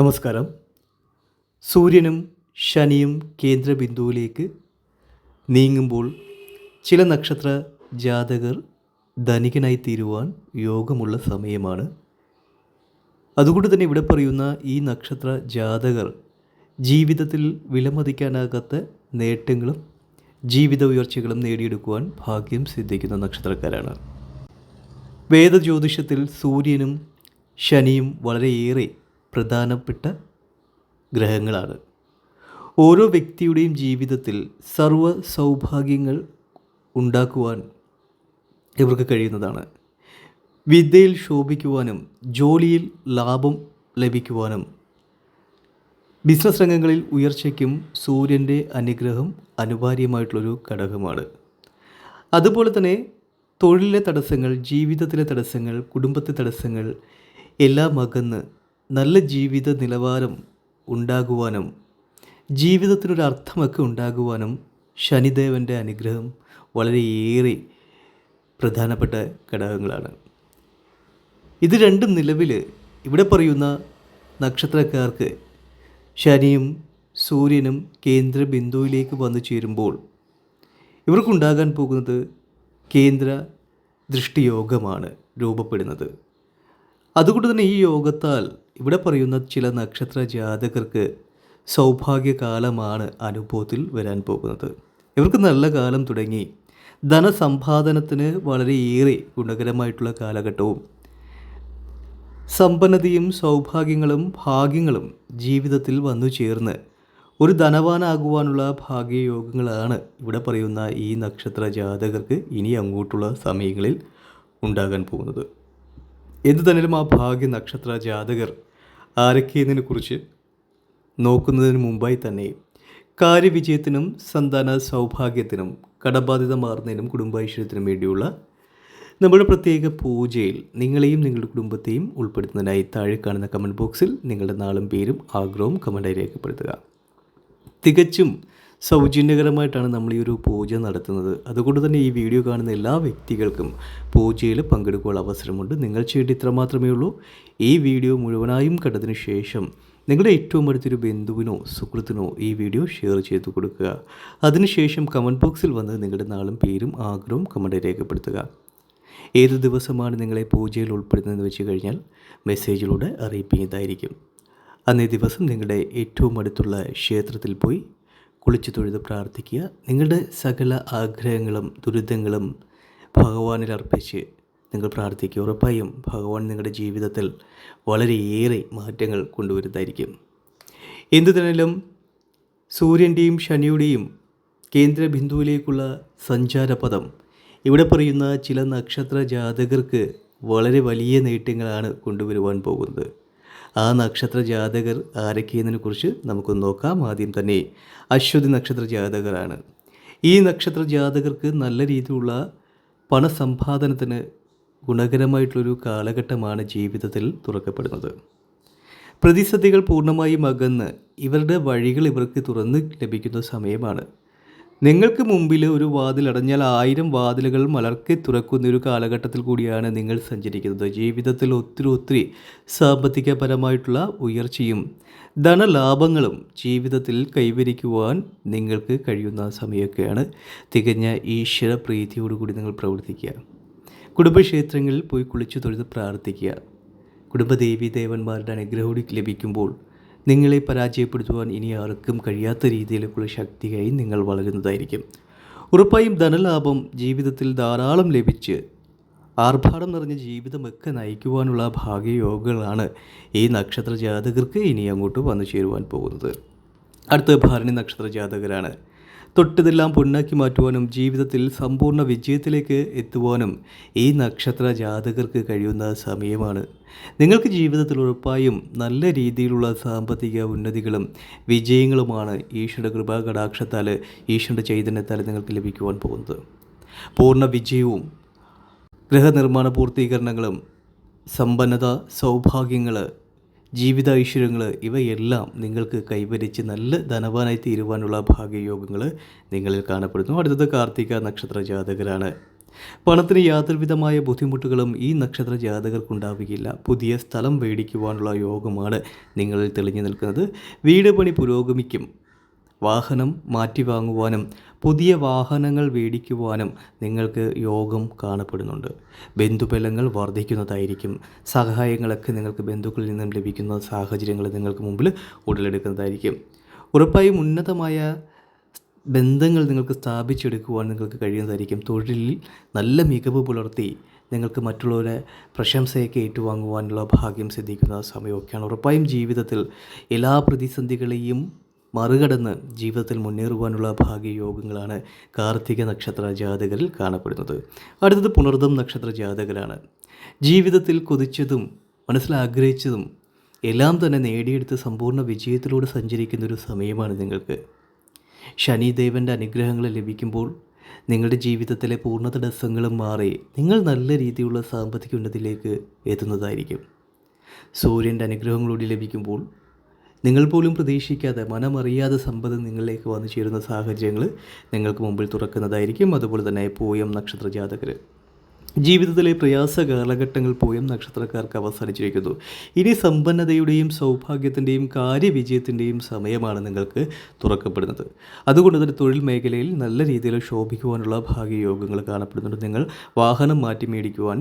നമസ്കാരം. സൂര്യനും ശനിയും കേന്ദ്രബിന്ദുവിലേക്ക് നീങ്ങുമ്പോൾ ചില നക്ഷത്ര ജാതകർ ധനികനായി തീരുവാൻ യോഗമുള്ള സമയമാണ്. അതുകൊണ്ട് തന്നെ ഇവിടെ പറയുന്ന ഈ നക്ഷത്ര ജാതകർ ജീവിതത്തിൽ വിലമതിക്കാനാകാത്ത നേട്ടങ്ങളും ജീവിത ഉയർച്ചകളും നേടിയെടുക്കുവാൻ ഭാഗ്യം സിദ്ധിക്കുന്ന നക്ഷത്രക്കാരാണ്. വേദജ്യോതിഷത്തിൽ സൂര്യനും ശനിയും വളരെയേറെ പ്രധാനപ്പെട്ട ഗ്രഹങ്ങളാണ്. ഓരോ വ്യക്തിയുടെയും ജീവിതത്തിൽ സർവ സൗഭാഗ്യങ്ങൾ ഉണ്ടാക്കുവാൻ ഇവർക്ക് കഴിയുന്നതാണ്. വിദ്യയിൽ ശോഭിക്കുവാനും ജോലിയിൽ ലാഭം ലഭിക്കുവാനും ബിസിനസ് രംഗങ്ങളിൽ ഉയർച്ചയ്ക്കും സൂര്യന്റെ അനുഗ്രഹം അനിവാര്യമായിട്ടുള്ളൊരു ഘടകമാണ്. അതുപോലെ തന്നെ തൊഴിലിലെ തടസ്സങ്ങൾ ജീവിതത്തിലെ തടസ്സങ്ങൾ കുടുംബത്തിലെ തടസ്സങ്ങൾ എല്ലാം അകന്ന് നല്ല ജീവിത നിലവാരം ഉണ്ടാകുവാനും ജീവിതത്തിനൊരു അർത്ഥമൊക്കെ ഉണ്ടാകുവാനും ശനിദേവന്റെ അനുഗ്രഹം വളരെയേറെ പ്രധാനപ്പെട്ട ഘടകങ്ങളാണ്. ഇത് രണ്ടും നിലവിൽ ഇവിടെ പറയുന്ന നക്ഷത്രക്കാർക്ക് ശനിയും സൂര്യനും കേന്ദ്ര ബിന്ദുവിലേക്ക് വന്നു ചേരുമ്പോൾ ഇവർക്കുണ്ടാകാൻ പോകുന്നത് കേന്ദ്ര ദൃഷ്ടിയോഗമാണ് രൂപപ്പെടുന്നത്. അതുകൊണ്ട് തന്നെ ഈ യോഗത്താൽ ഇവിടെ പറയുന്ന ചില നക്ഷത്ര ജാതകർക്ക് സൗഭാഗ്യകാലമാണ് അനുഭവത്തിൽ വരാൻ പോകുന്നത്. ഇവർക്ക് നല്ല കാലം തുടങ്ങി. ധനസമ്പാദനത്തിന് വളരെയേറെ ഗുണകരമായിട്ടുള്ള കാലഘട്ടവും സമ്പന്നതയും സൗഭാഗ്യങ്ങളും ഭാഗ്യങ്ങളും ജീവിതത്തിൽ വന്നു ചേർന്ന് ഒരു ധനവാനാകുവാനുള്ള ഭാഗ്യയോഗങ്ങളാണ് ഇവിടെ പറയുന്ന ഈ നക്ഷത്ര ജാതകർക്ക് ഇനി അങ്ങോട്ടുള്ള സമയങ്ങളിൽ ഉണ്ടാകാൻ പോകുന്നത്. എന്തു തന്നെയും ആ ഭാഗ്യ നക്ഷത്ര ജാതകർ ആരൊക്കെയെന്നതിനെ കുറിച്ച് നോക്കുന്നതിന് മുമ്പായി തന്നെ കാര്യവിജയത്തിനും സന്താന സൗഭാഗ്യത്തിനും കടബാധ്യത മാറുന്നതിനും കുടുംബൈശ്വര്യത്തിനും വേണ്ടിയുള്ള നമ്മുടെ പ്രത്യേക പൂജയിൽ നിങ്ങളെയും നിങ്ങളുടെ കുടുംബത്തെയും ഉൾപ്പെടുത്തുന്നതിനായി താഴെ കാണുന്ന കമന്റ് ബോക്സിൽ നിങ്ങളുടെ നാളും പേരും ആഗ്രഹവും കമന്റായി രേഖപ്പെടുത്തുക. തികച്ചും സൗജന്യകരമായിട്ടാണ് നമ്മൾ ഈ ഒരു പൂജ നടത്തുന്നത്. അതുകൊണ്ട് തന്നെ ഈ വീഡിയോ കാണുന്ന എല്ലാ വ്യക്തികൾക്കും പൂജയിൽ പങ്കെടുക്കാനുള്ള അവസരമുണ്ട്. നിങ്ങൾ ചെയ്യേണ്ട ഇത്ര മാത്രമേ ഉള്ളൂ. ഈ വീഡിയോ മുഴുവനായും കണ്ടതിന് ശേഷം നിങ്ങളുടെ ഏറ്റവും അടുത്തൊരു ബന്ധുവിനോ സുഹൃത്തിനോ ഈ വീഡിയോ ഷെയർ ചെയ്ത് കൊടുക്കുക. അതിനുശേഷം കമന്റ് ബോക്സിൽ വന്ന് നിങ്ങളുടെ നാളും പേരും ആഗ്രഹവും കമന്റ് രേഖപ്പെടുത്തുക. ഏത് ദിവസമാണ് നിങ്ങളെ പൂജയിൽ ഉൾപ്പെടുന്നതെന്ന് വെച്ച് കഴിഞ്ഞാൽ മെസ്സേജിലൂടെ അറിയിപ്പിക്കുന്നതായിരിക്കും. അന്നേ ദിവസം നിങ്ങളുടെ ഏറ്റവും അടുത്തുള്ള ക്ഷേത്രത്തിൽ പോയി കുളിച്ചു തൊഴുത് പ്രാർത്ഥിക്കുക. നിങ്ങളുടെ സകല ആഗ്രഹങ്ങളും ദുരിതങ്ങളും ഭഗവാനിൽ അർപ്പിച്ച് നിങ്ങൾ പ്രാർത്ഥിക്കുക. ഉറപ്പായും ഭഗവാൻ നിങ്ങളുടെ ജീവിതത്തിൽ വളരെയേറെ മാറ്റങ്ങൾ കൊണ്ടുവരുന്നതായിരിക്കും. എന്തു തന്നെയും സൂര്യന്റെയും ശനിയുടെയും കേന്ദ്ര ബിന്ദുവിലേക്കുള്ള സഞ്ചാരപഥം ഇവിടെ പറയുന്ന ചില നക്ഷത്ര ജാതകർക്ക് വളരെ വലിയ നേട്ടങ്ങളാണ് കൊണ്ടുവരുവാൻ പോകുന്നത്. ആ നക്ഷത്ര ജാതകർ ആരൊക്കെയെന്നതിനെ കുറിച്ച് നമുക്കൊന്ന് നോക്കാം. ആദ്യം തന്നെ അശ്വതി നക്ഷത്ര ജാതകരാണ് ഈ നക്ഷത്ര ജാതകർക്ക് നല്ല രീതിയിലുള്ള പണസമ്പാദനത്തിന് ഗുണകരമായിട്ടുള്ളൊരു കാലഘട്ടമാണ് ജീവിതത്തിൽ തുറക്കപ്പെടുന്നത്. പ്രതിസന്ധികൾ പൂർണമായും അകന്ന് ഇവരുടെ വഴികൾ ഇവർക്ക് തുറന്ന് ലഭിക്കുന്ന സമയമാണ്. നിങ്ങൾക്ക് മുമ്പിൽ ഒരു വാതിൽ അടഞ്ഞാൽ ആയിരം വാതിലുകൾ മലർക്കെ തുറക്കുന്ന ഒരു കാലഘട്ടത്തിൽ കൂടിയാണ് നിങ്ങൾ സഞ്ചരിക്കുന്നത്. ജീവിതത്തിൽ ഒത്തിരി ഒത്തിരി സാമ്പത്തികപരമായിട്ടുള്ള ഉയർച്ചയും ധനലാഭങ്ങളും ജീവിതത്തിൽ കൈവരിക്കുവാൻ നിങ്ങൾക്ക് കഴിയുന്ന സമയമൊക്കെയാണ്. തികഞ്ഞ ഈശ്വര പ്രീതിയോടുകൂടി നിങ്ങൾ പ്രവർത്തിക്കുക. കുടുംബക്ഷേത്രങ്ങളിൽ പോയി കുളിച്ചു തൊഴുത് പ്രാർത്ഥിക്കുക. കുടുംബദേവി ദേവന്മാരുടെ അനുഗ്രഹം ലഭിക്കുമ്പോൾ നിങ്ങളെ പരാജയപ്പെടുത്തുവാൻ ഇനി ആർക്കും കഴിയാത്ത രീതിയിലേക്കുള്ള ശക്തിയായി നിങ്ങൾ വളരുന്നതായിരിക്കും. ഉറപ്പായും ധനലാഭം ജീവിതത്തിൽ ധാരാളം ലഭിച്ച് ആർഭാടം നിറഞ്ഞ ജീവിതമൊക്കെ നയിക്കുവാനുള്ള ഭാഗ്യയോഗങ്ങളാണ് ഈ നക്ഷത്ര ജാതകർക്ക് ഇനി അങ്ങോട്ട് വന്നു ചേരുവാൻ പോകുന്നത്. അടുത്ത ഭാരണി നക്ഷത്ര ജാതകരാണ്. തൊട്ടതെല്ലാം പൊന്നാക്കി മാറ്റുവാനും ജീവിതത്തിൽ സമ്പൂർണ വിജയത്തിലേക്ക് എത്തുവാനും ഈ നക്ഷത്ര ജാതകർക്ക് കഴിയുന്ന സമയമാണ്. നിങ്ങൾക്ക് ജീവിതത്തിൽ ഉറപ്പായും നല്ല രീതിയിലുള്ള സാമ്പത്തിക ഉന്നതികളും വിജയങ്ങളുമാണ് ഈശ്വരുടെ കൃപാ കടാക്ഷത്താൽ ഈശ്വരന്റെ ചൈതന്യത്താൽ നിങ്ങൾക്ക് ലഭിക്കുവാൻ പോകുന്നത്. പൂർണ വിജയവും ഗൃഹനിർമ്മാണ പൂർത്തീകരണങ്ങളും സമ്പന്നത സൗഭാഗ്യങ്ങൾ ജീവിത ഐശ്വര്യങ്ങൾ ഇവയെല്ലാം നിങ്ങൾക്ക് കൈവരിച്ച് നല്ല ധനവാനായി തീരുവാനുള്ള ഭാഗ്യയോഗങ്ങൾ നിങ്ങളിൽ കാണപ്പെടുന്നു. അടുത്തത് കാർത്തിക നക്ഷത്ര ജാതകരാണ്. പണത്തിന് യാതൊരുവിധമായ ബുദ്ധിമുട്ടുകളും ഈ നക്ഷത്ര ജാതകർക്കുണ്ടാവുകയില്ല. പുതിയ സ്ഥലം മേടിക്കുവാനുള്ള യോഗമാണ് നിങ്ങളിൽ തെളിഞ്ഞു നിൽക്കുന്നത്. വീട് പണി പുരോഗമിക്കും. വാഹനം മാറ്റി വാങ്ങുവാനും പുതിയ വാഹനങ്ങൾ മേടിക്കുവാനും നിങ്ങൾക്ക് യോഗം കാണപ്പെടുന്നുണ്ട്. ബന്ധുബലങ്ങൾ വർദ്ധിക്കുന്നതായിരിക്കും. സഹായങ്ങളൊക്കെ നിങ്ങൾക്ക് ബന്ധുക്കളിൽ നിന്നും ലഭിക്കുന്ന സാഹചര്യങ്ങൾ നിങ്ങൾക്ക് മുമ്പിൽ ഉടലെടുക്കുന്നതായിരിക്കും. ഉറപ്പായും ഉന്നതമായ ബന്ധങ്ങൾ നിങ്ങൾക്ക് സ്ഥാപിച്ചെടുക്കുവാൻ നിങ്ങൾക്ക് കഴിയുന്നതായിരിക്കും. തൊഴിലിൽ നല്ല മികവ് പുലർത്തി നിങ്ങൾക്ക് മറ്റുള്ളവരെ പ്രശംസയൊക്കെ ഏറ്റുവാങ്ങുവാനുള്ള ഭാഗ്യം സിദ്ധിക്കുന്ന സമയമൊക്കെയാണ്. ഉറപ്പായും ജീവിതത്തിൽ എല്ലാ പ്രതിസന്ധികളെയും മറികടന്ന് ജീവിതത്തിൽ മുന്നേറുവാനുള്ള ഭാഗ്യയോഗങ്ങളാണ് കാർത്തിക നക്ഷത്ര ജാതകരിൽ കാണപ്പെടുന്നത്. അടുത്തത് പുണർദം നക്ഷത്ര ജാതകരാണ്. ജീവിതത്തിൽ കൊതിച്ചതും മനസ്സിൽ ആഗ്രഹിച്ചതും എല്ലാം തന്നെ നേടിയെടുത്ത് സമ്പൂർണ വിജയത്തിലൂടെ സഞ്ചരിക്കുന്ന ഒരു സമയമാണ് നിങ്ങൾക്ക്. ശനിദേവന്റെ അനുഗ്രഹങ്ങൾ ലഭിക്കുമ്പോൾ നിങ്ങളുടെ ജീവിതത്തിലെ പൂർണ തടസ്സങ്ങളും മാറി നിങ്ങൾ നല്ല രീതിയിലുള്ള സാമ്പത്തിക ഉന്നതിയിലേക്ക് എത്തുന്നതായിരിക്കും. സൂര്യന്റെ അനുഗ്രഹങ്ങളോട് ലഭിക്കുമ്പോൾ നിങ്ങൾ പോലും പ്രതീക്ഷിക്കാതെ മനമറിയാതെ സമ്പത്ത് നിങ്ങളിലേക്ക് വന്നു ചേരുന്ന സാഹചര്യങ്ങൾ നിങ്ങൾക്ക് മുമ്പിൽ തുറക്കുന്നതായിരിക്കും. അതുപോലെ തന്നെ പൂയം നക്ഷത്ര ജാതകർ ജീവിതത്തിലെ പ്രയാസ കാലഘട്ടങ്ങൾ പോയും നക്ഷത്രക്കാർക്ക് അവസാനിച്ചിരിക്കുന്നു. ഇനി സമ്പന്നതയുടെയും സൗഭാഗ്യത്തിന്റെയും കാര്യവിജയത്തിന്റെയും സമയമാണ് നിങ്ങൾക്ക് തുറക്കപ്പെടുന്നത്. അതുകൊണ്ട് തന്നെ തൊഴിൽ മേഖലയിൽ നല്ല രീതിയിൽ ശോഭിക്കുവാനുള്ള ഭാഗ്യയോഗങ്ങൾ കാണപ്പെടുന്നുണ്ട്. നിങ്ങൾ വാഹനം മാറ്റി മേടിക്കുവാൻ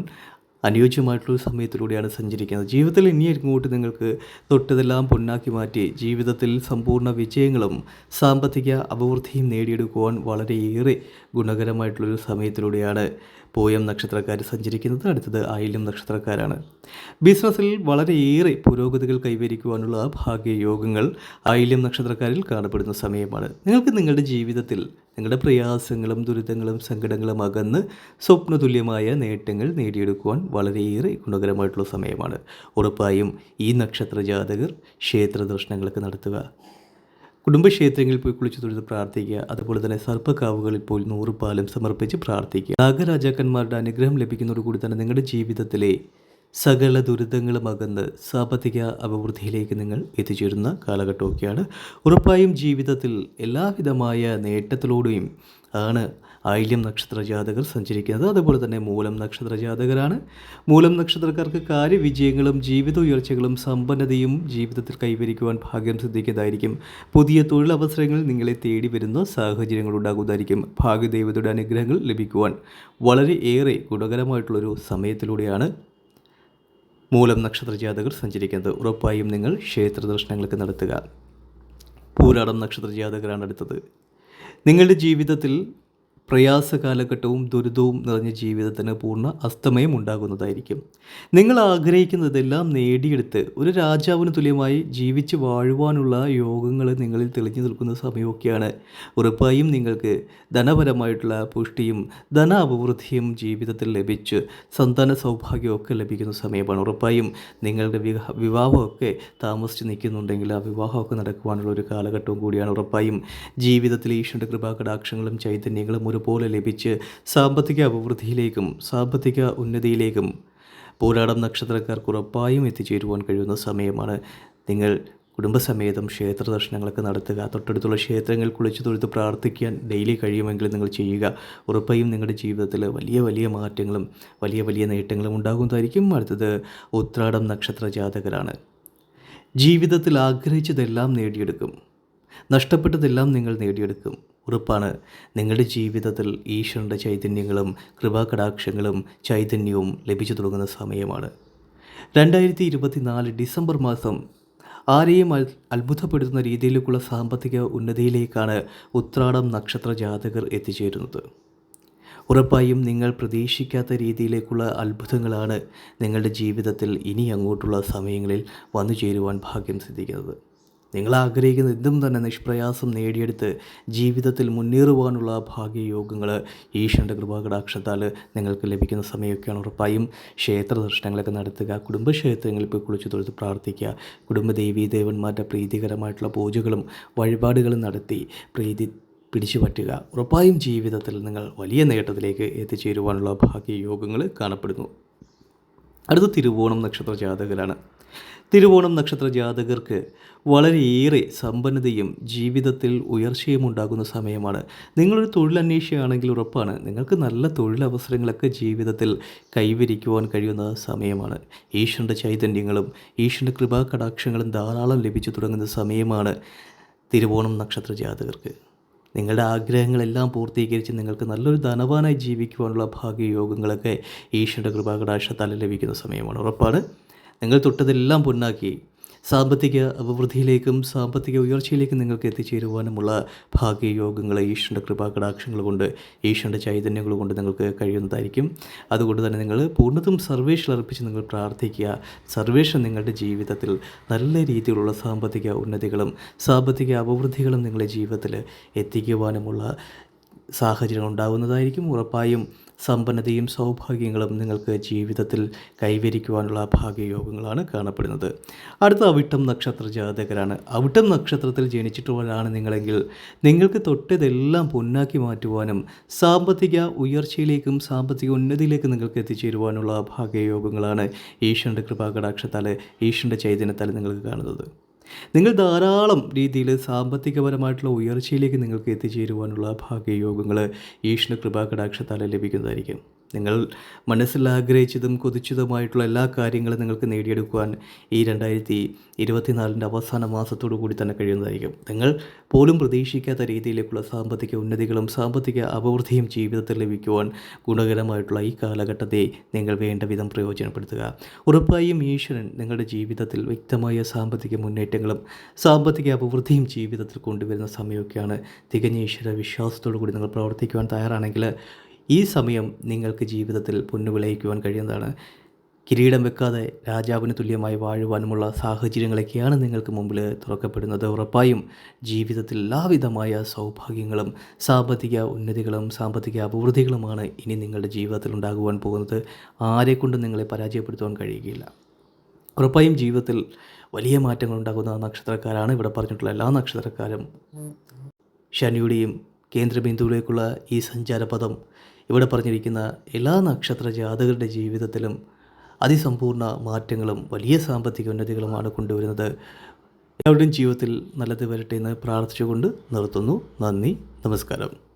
അനുയോജ്യമായിട്ടുള്ള സമയത്തിലൂടെയാണ് സഞ്ചരിക്കുന്നത്. ജീവിതത്തിൽ ഇനി ഇങ്ങോട്ട് നിങ്ങൾക്ക് തൊട്ടതെല്ലാം പൊന്നാക്കി മാറ്റി ജീവിതത്തിൽ സമ്പൂർണ വിജയങ്ങളും സാമ്പത്തിക അഭിവൃദ്ധിയും നേടിയെടുക്കുവാൻ വളരെയേറെ ഗുണകരമായിട്ടുള്ളൊരു സമയത്തിലൂടെയാണ് പൂയം നക്ഷത്രക്കാർ സഞ്ചരിക്കുന്നത് അടുത്തത് ആയില്യം നക്ഷത്രക്കാരാണ്. ബിസിനസ്സിൽ വളരെയേറെ പുരോഗതികൾ കൈവരിക്കുവാനുള്ള ഭാഗ്യയോഗങ്ങൾ ആയില്യം നക്ഷത്രക്കാരിൽ കാണപ്പെടുന്ന സമയമാണ്. നിങ്ങൾക്ക് നിങ്ങളുടെ ജീവിതത്തിൽ നിങ്ങളുടെ പ്രയാസങ്ങളും ദുരിതങ്ങളും സങ്കടങ്ങളും അകന്ന് സ്വപ്നതുല്യമായ നേട്ടങ്ങൾ നേടിയെടുക്കുവാൻ വളരെയേറെ ഗുണകരമായിട്ടുള്ള സമയമാണ്. ഉറപ്പായും ഈ നക്ഷത്ര ജാതകർ ക്ഷേത്ര ദർശനങ്ങളൊക്കെ നടത്തുക. കുടുംബക്ഷേത്രങ്ങളിൽ പോയി കുളിച്ചു തൊഴുത് പ്രാർത്ഥിക്കുക. അതുപോലെ തന്നെ സർപ്പക്കാവുകളിൽ പോയി നൂറ് പാലം സമർപ്പിച്ച് പ്രാർത്ഥിക്കുക. നാഗരാജാക്കന്മാരുടെ അനുഗ്രഹം ലഭിക്കുന്നതോടുകൂടി തന്നെ നിങ്ങളുടെ ജീവിതത്തിലെ സകല ദുരിതങ്ങളും അകന്ന് സാമ്പത്തിക അഭിവൃദ്ധിയിലേക്ക് നിങ്ങൾ എത്തിച്ചേരുന്ന കാലഘട്ടമൊക്കെയാണ്. ഉറപ്പായും ജീവിതത്തിൽ എല്ലാവിധമായ നേട്ടത്തിലൂടെയും ആണ് ആയില്യം നക്ഷത്ര ജാതകർ സഞ്ചരിക്കുന്നത്. അതുപോലെ തന്നെ മൂലം നക്ഷത്ര ജാതകരാണ് മൂലം നക്ഷത്രക്കാർക്ക് കാര്യവിജയങ്ങളും ജീവിത ഉയർച്ചകളും സമ്പന്നതയും ജീവിതത്തിൽ കൈവരിക്കുവാൻ ഭാഗ്യം സിദ്ധിക്കുന്നതായിരിക്കും. പുതിയ തൊഴിലവസരങ്ങൾ നിങ്ങളെ തേടി വരുന്ന സാഹചര്യങ്ങൾ ഉണ്ടാകുന്നതായിരിക്കും ഭാഗ്യദേവതയുടെ അനുഗ്രഹങ്ങൾ ലഭിക്കുവാൻ. വളരെ ഏറെ ഗുണകരമായിട്ടുള്ളൊരു സമയത്തിലൂടെയാണ് മൂലം നക്ഷത്ര ജാതകർ സഞ്ചരിക്കുന്നത്. ഉറപ്പായും നിങ്ങൾ ക്ഷേത്ര ദർശനങ്ങൾക്ക് നടത്തുക. പൂരാടം നക്ഷത്ര ജാതകരാണ് അടുത്തത്. നിങ്ങളുടെ ജീവിതത്തിൽ പ്രയാസ കാലഘട്ടവും ദുരിതവും നിറഞ്ഞ ജീവിതത്തിന് പൂർണ അസ്തമയം ഉണ്ടാകുന്നതായിരിക്കും. നിങ്ങൾ ആഗ്രഹിക്കുന്നതെല്ലാം നേടിയെടുത്ത് ഒരു രാജാവിന് തുല്യമായി ജീവിച്ച് വാഴുവാനുള്ള യോഗങ്ങൾ നിങ്ങളിൽ തെളിഞ്ഞു നിൽക്കുന്ന സമയമൊക്കെയാണ്. ഉറപ്പായും നിങ്ങൾക്ക് ധനപരമായിട്ടുള്ള പുഷ്ടിയും ധന അഭിവൃദ്ധിയും ജീവിതത്തിൽ ലഭിച്ച് സന്താന സൗഭാഗ്യമൊക്കെ ലഭിക്കുന്ന സമയമാണ്. ഉറപ്പായും നിങ്ങളുടെ വിവാഹ വിവാഹമൊക്കെ താമസിച്ച് നിൽക്കുന്നുണ്ടെങ്കിൽ ആ വിവാഹമൊക്കെ നടക്കുവാനുള്ള ഒരു കാലഘട്ടവും കൂടിയാണ്. ഉറപ്പായും ജീവിതത്തിൽ ഈശ്വരന്റെ കൃപാകടാക്ഷങ്ങളും ചൈതന്യങ്ങളും ഒരുപോലെ ലഭിച്ച് സാമ്പത്തിക അഭിവൃദ്ധിയിലേക്കും സാമ്പത്തിക ഉന്നതിയിലേക്കും പോരാടം നക്ഷത്രക്കാർക്ക് ഉറപ്പായും എത്തിച്ചേരുവാൻ കഴിയുന്ന സമയമാണ്. നിങ്ങൾ കുടുംബസമേതം ക്ഷേത്ര ദർശനങ്ങളൊക്കെ നടത്തുക. തൊട്ടടുത്തുള്ള ക്ഷേത്രങ്ങൾ കുളിച്ച് തൊഴുത്ത് പ്രാർത്ഥിക്കാൻ ഡെയിലി കഴിയുമെങ്കിൽ നിങ്ങൾ ചെയ്യുക. ഉറപ്പായും നിങ്ങളുടെ ജീവിതത്തിൽ വലിയ വലിയ മാറ്റങ്ങളും വലിയ വലിയ നേട്ടങ്ങളും ഉണ്ടാകുന്നതായിരിക്കും. അടുത്തത് ഉത്രാടം നക്ഷത്ര ജാതകരാണ്. ജീവിതത്തിൽ ആഗ്രഹിച്ചതെല്ലാം നേടിയെടുക്കും. നഷ്ടപ്പെട്ടതെല്ലാം നിങ്ങൾ നേടിയെടുക്കും. ഉറപ്പാണ്. നിങ്ങളുടെ ജീവിതത്തിൽ ഈശ്വരന്റെ ചൈതന്യങ്ങളും കൃപാകടാക്ഷങ്ങളും ചൈതന്യവും ലഭിച്ചു തുടങ്ങുന്ന സമയമാണ്. രണ്ടായിരത്തി ഇരുപത്തിനാല് ഡിസംബർ മാസം ആരെയും അത്ഭുതപ്പെടുത്തുന്ന രീതിയിലേക്കുള്ള സാമ്പത്തിക ഉന്നതിയിലേക്കാണ് ഉത്രാടം നക്ഷത്ര ജാതകർ എത്തിച്ചേരുന്നത്. ഉറപ്പായും നിങ്ങൾ പ്രതീക്ഷിക്കാത്ത രീതിയിലേക്കുള്ള അത്ഭുതങ്ങളാണ് നിങ്ങളുടെ ജീവിതത്തിൽ ഇനി അങ്ങോട്ടുള്ള സമയങ്ങളിൽ വന്നു ചേരുവാൻ ഭാഗ്യം സിദ്ധിക്കുന്നത്. നിങ്ങൾ ആഗ്രഹിക്കുന്ന എന്തും തന്നെ നിഷ്പ്രയാസം നേടിയെടുത്ത് ജീവിതത്തിൽ മുന്നേറുവാനുള്ള ഭാഗ്യയോഗങ്ങൾ ഈശ്വരന്റെ കൃപാകടാക്ഷത്താൽ നിങ്ങൾക്ക് ലഭിക്കുന്ന സമയമൊക്കെയാണ് ഉറപ്പായും. ക്ഷേത്ര ദർശനങ്ങളൊക്കെ നടത്തുക കുടുംബക്ഷേത്രങ്ങളിൽ പോയി കുളിച്ചു തൊഴുത്ത് പ്രാർത്ഥിക്കുക കുടുംബദേവീ ദേവന്മാരുടെ പ്രീതികരമായിട്ടുള്ള പൂജകളും വഴിപാടുകളും നടത്തി പ്രീതി പിടിച്ചു പറ്റുക. ഉറപ്പായും ജീവിതത്തിൽ നിങ്ങൾ വലിയ നേട്ടത്തിലേക്ക് എത്തിച്ചേരുവാനുള്ള ഭാഗ്യയോഗങ്ങൾ കാണപ്പെടുന്നു. അടുത്ത തിരുവോണം നക്ഷത്ര ജാതകരാണ്. തിരുവോണം നക്ഷത്ര ജാതകർക്ക് വളരെയേറെ സമ്പന്നതയും ജീവിതത്തിൽ ഉയർച്ചയും ഉണ്ടാകുന്ന സമയമാണ്. നിങ്ങളൊരു തൊഴിലന്വേഷിയാണെങ്കിൽ ഉറപ്പാണ് നിങ്ങൾക്ക് നല്ല തൊഴിലവസരങ്ങളൊക്കെ ജീവിതത്തിൽ കൈവരിക്കുവാൻ കഴിയുന്ന സമയമാണ്. ഈശ്വരന്റെ ചൈതന്യങ്ങളും ഈശ്വരന്റെ കൃപാകടാക്ഷങ്ങളും ധാരാളം ലഭിച്ചു തുടങ്ങുന്ന സമയമാണ് തിരുവോണം നക്ഷത്ര ജാതകർക്ക്. നിങ്ങളുടെ ആഗ്രഹങ്ങളെല്ലാം പൂർത്തീകരിച്ച് നിങ്ങൾക്ക് നല്ലൊരു ധനവാനായി ജീവിക്കുവാനുള്ള ഭാഗ്യയോഗങ്ങളൊക്കെ ഈശ്വരന്റെ കൃപാകടാക്ഷത്താൽ ലഭിക്കുന്ന സമയമാണ്. ഉറപ്പാണ്? നിങ്ങൾ തൊട്ടതെല്ലാം പൊന്നാക്കി. സാമ്പത്തിക അഭിവൃദ്ധിയിലേക്കും സാമ്പത്തിക ഉയർച്ചയിലേക്കും നിങ്ങൾക്ക് എത്തിച്ചേരുവാനുമുള്ള ഭാഗ്യയോഗങ്ങൾ ഈശ്വരന്റെ കൃപാകടാക്ഷങ്ങൾ കൊണ്ട് ഈശ്വരന്റെ ചൈതന്യങ്ങൾ കൊണ്ട് നിങ്ങൾക്ക് കഴിയുന്നതായിരിക്കും. അതുകൊണ്ട് തന്നെ നിങ്ങൾ പൂർണതും സർവേഷൻ അർപ്പിച്ച് നിങ്ങൾ പ്രാർത്ഥിക്കുക. സർവേഷൻ നിങ്ങളുടെ ജീവിതത്തിൽ നല്ല രീതിയിലുള്ള സാമ്പത്തിക ഉന്നതികളും സാമ്പത്തിക അഭിവൃദ്ധികളും നിങ്ങളുടെ ജീവിതത്തിൽ എത്തിക്കുവാനുമുള്ള സാഹചര്യം ഉണ്ടാകുന്നതായിരിക്കും. ഉറപ്പായും സമ്പന്നതയും സൗഭാഗ്യങ്ങളും നിങ്ങൾക്ക് ജീവിതത്തിൽ കൈവരിക്കുവാനുള്ള ഭാഗ്യയോഗങ്ങളാണ് കാണപ്പെടുന്നത്. അടുത്ത അവിട്ടം നക്ഷത്ര ജാതകരാണ്. അവിട്ടം നക്ഷത്രത്തിൽ ജനിച്ചിട്ടുള്ളവരാണ് നിങ്ങളെങ്കിൽ നിങ്ങൾക്ക് തൊട്ടതെല്ലാം പൊന്നാക്കി മാറ്റുവാനും സാമ്പത്തിക ഉയർച്ചയിലേക്കും സാമ്പത്തിക ഉന്നതിയിലേക്കും നിങ്ങൾക്ക് എത്തിച്ചേരുവാനുള്ള ഭാഗ്യയോഗങ്ങളാണ് ഈശ്വരന്റെ കൃപാകടാക്ഷത്താൽ ഈശ്വരന്റെ ചൈതന്യത്താൽ നിങ്ങൾക്ക് കാണുന്നത്. നിങ്ങൾ ധാരാളം രീതിയിൽ സാമ്പത്തികപരമായിട്ടുള്ള ഉയർച്ചയിലേക്ക് നിങ്ങൾക്ക് എത്തിച്ചേരുവാനുള്ള ഭാഗ്യയോഗങ്ങൾ ഈശ്വര കൃപാകടാക്ഷത്താൽ ലഭിക്കുന്നതായിരിക്കും. നിങ്ങൾ മനസ്സിൽ ആഗ്രഹിച്ചതും കൊതിച്ചതുമായിട്ടുള്ള എല്ലാ കാര്യങ്ങളും നിങ്ങൾക്ക് നേടിയെടുക്കുവാൻ ഈ രണ്ടായിരത്തി ഇരുപത്തിനാലിന്റെ അവസാന മാസത്തോടു കൂടി തന്നെ കഴിയുന്നതായിരിക്കും. നിങ്ങൾ പോലും പ്രതീക്ഷിക്കാത്ത രീതിയിലേക്കുള്ള സാമ്പത്തിക ഉന്നതികളും സാമ്പത്തിക അഭിവൃദ്ധിയും ജീവിതത്തിൽ ലഭിക്കുവാൻ ഗുണകരമായിട്ടുള്ള ഈ കാലഘട്ടത്തെ നിങ്ങൾ വേണ്ട വിധം പ്രയോജനപ്പെടുത്തുക. ഉറപ്പായും ഈശ്വരൻ നിങ്ങളുടെ ജീവിതത്തിൽ വ്യക്തമായ സാമ്പത്തിക മുന്നേറ്റങ്ങളും സാമ്പത്തിക അഭിവൃദ്ധിയും ജീവിതത്തിൽ കൊണ്ടുവരുന്ന സമയമൊക്കെയാണ് തികഞ്ഞ ഈശ്വര വിശ്വാസത്തോടു കൂടി നിങ്ങൾ പ്രവർത്തിക്കുവാൻ തയ്യാറാണെങ്കിൽ ഈ സമയം നിങ്ങൾക്ക് ജീവിതത്തിൽ പൊന്നുവിളയിക്കുവാൻ കഴിയുന്നതാണ്. കിരീടം വെക്കാതെ രാജാവിന് തുല്യമായി വാഴുവാനുമുള്ള സാഹചര്യങ്ങളൊക്കെയാണ് നിങ്ങൾക്ക് മുമ്പിൽ തുറക്കപ്പെടുന്നത്. ഉറപ്പായും ജീവിതത്തിൽ എല്ലാവിധമായ സൗഭാഗ്യങ്ങളും സാമ്പത്തിക ഉന്നതികളും സാമ്പത്തിക അഭിവൃദ്ധികളുമാണ് ഇനി നിങ്ങളുടെ ജീവിതത്തിൽ ഉണ്ടാകുവാൻ പോകുന്നത്. ആരെക്കൊണ്ടും നിങ്ങളെ പരാജയപ്പെടുത്തുവാൻ കഴിയുകയില്ല. ഉറപ്പായും ജീവിതത്തിൽ വലിയ മാറ്റങ്ങൾ ഉണ്ടാകുന്ന നക്ഷത്രക്കാരാണ് ഇവിടെ പറഞ്ഞിട്ടുള്ള എല്ലാ നക്ഷത്രക്കാരും. ശനിയുടെയും കേന്ദ്രബിന്ദുവിലേക്കുള്ള ഈ സഞ്ചാരപഥം ഇവിടെ പറഞ്ഞിരിക്കുന്ന എല്ലാ നക്ഷത്ര ജാതകരുടെ ജീവിതത്തിലും അതിസമ്പൂർണ മാറ്റങ്ങളും വലിയ സാമ്പത്തിക ഉന്നതികളുമാണ് കൊണ്ടുവരുന്നത്. എല്ലാവരുടെയും ജീവിതത്തിൽ നല്ലത് വരട്ടെ എന്ന് പ്രാർത്ഥിച്ചുകൊണ്ട് നിർത്തുന്നു. നന്ദി. നമസ്കാരം.